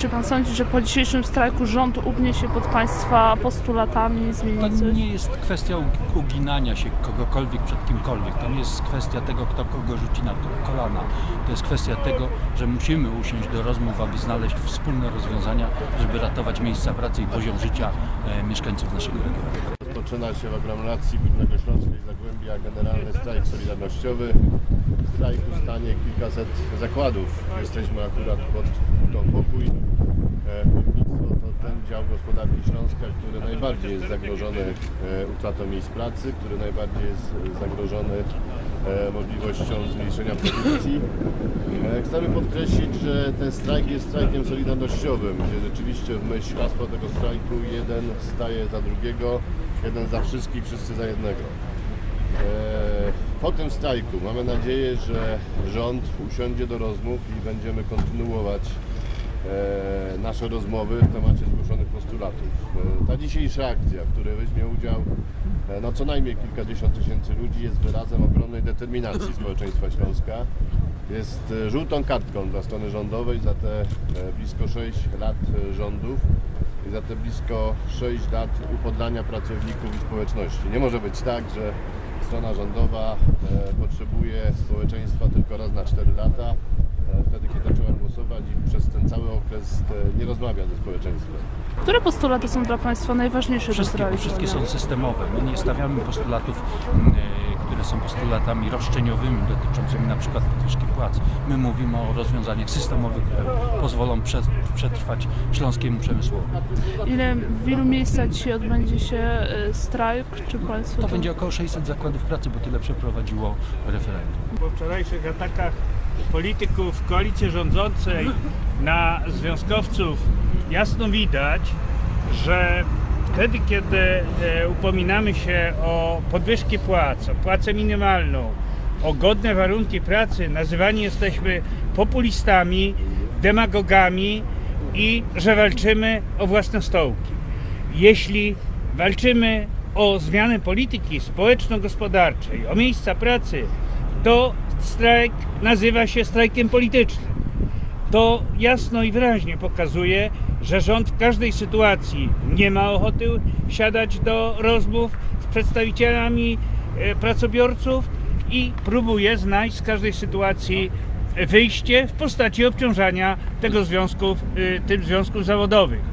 Czy pan sądzi, że po dzisiejszym strajku rząd ugnie się pod państwa postulatami, zmieni To coś? nie jest kwestia ug- uginania się kogokolwiek przed kimkolwiek. To nie jest kwestia tego, kto kogo rzuci na kolana. To jest kwestia tego, że musimy usiąść do rozmów, aby znaleźć wspólne rozwiązania, żeby ratować miejsca pracy i poziom życia e, mieszkańców naszego regionu. Rozpoczyna się w aglomeracji Górnego Śląska i Zagłębia generalny strajk solidarnościowy. W strajku stanie kilkaset zakładów. Jesteśmy akurat pod tą pokój. E, Hutnictwo to ten dział gospodarki Śląska, który najbardziej jest zagrożony e, utratą miejsc pracy, który najbardziej jest zagrożony e, możliwością zmniejszenia produkcji. E, Chcemy podkreślić, że ten strajk jest strajkiem solidarnościowym, gdzie rzeczywiście w myśl hasła tego strajku jeden staje za drugiego, jeden za wszystkich, wszyscy za jednego. E, Po tym strajku mamy nadzieję, że rząd usiądzie do rozmów i będziemy kontynuować e, nasze rozmowy w temacie zgłoszonych postulatów. Ta dzisiejsza akcja, w której weźmie udział e, no co najmniej kilkadziesiąt tysięcy ludzi jest wyrazem ogromnej determinacji społeczeństwa Śląska. Jest e, żółtą kartką dla strony rządowej za te e, blisko 6 lat rządów i za te blisko 6 lat upodlania pracowników i społeczności. Nie może być tak, że strona rządowa potrzebuje społeczeństwa tylko raz na 4 lata, wtedy kiedy zaczęła głosować i przez ten cały okres e, nie rozmawia ze społeczeństwem. Które postulaty są dla państwa najważniejsze do Wszystkie, zrealizowania? wszystkie są systemowe. My nie stawiamy postulatów, m, e, które są postulatami roszczeniowymi dotyczącymi na przykład podwyżki płac. My mówimy o rozwiązaniach systemowych, które pozwolą prze- przetrwać śląskiemu przemysłowi. Ile, w ilu miejscach dzisiaj odbędzie się y, strajk? Czy państwo To będzie około 600 zakładów pracy, bo tyle przeprowadziło referendum. po wczorajszych atakach polityków koalicji rządzącej na związkowców jasno widać, że wtedy, kiedy e, upominamy się o podwyżki płac, o płacę minimalną, o godne warunki pracy, nazywani jesteśmy populistami, demagogami i że walczymy o własne stołki. Jeśli walczymy o zmianę polityki społeczno-gospodarczej, o miejsca pracy, to strajk nazywa się strajkiem politycznym. To jasno i wyraźnie pokazuje, że rząd w każdej sytuacji nie ma ochoty siadać do rozmów z przedstawicielami e, pracobiorców i próbuje znaleźć z każdej sytuacji wyjście w postaci obciążania tego związków, y, tym związków zawodowych.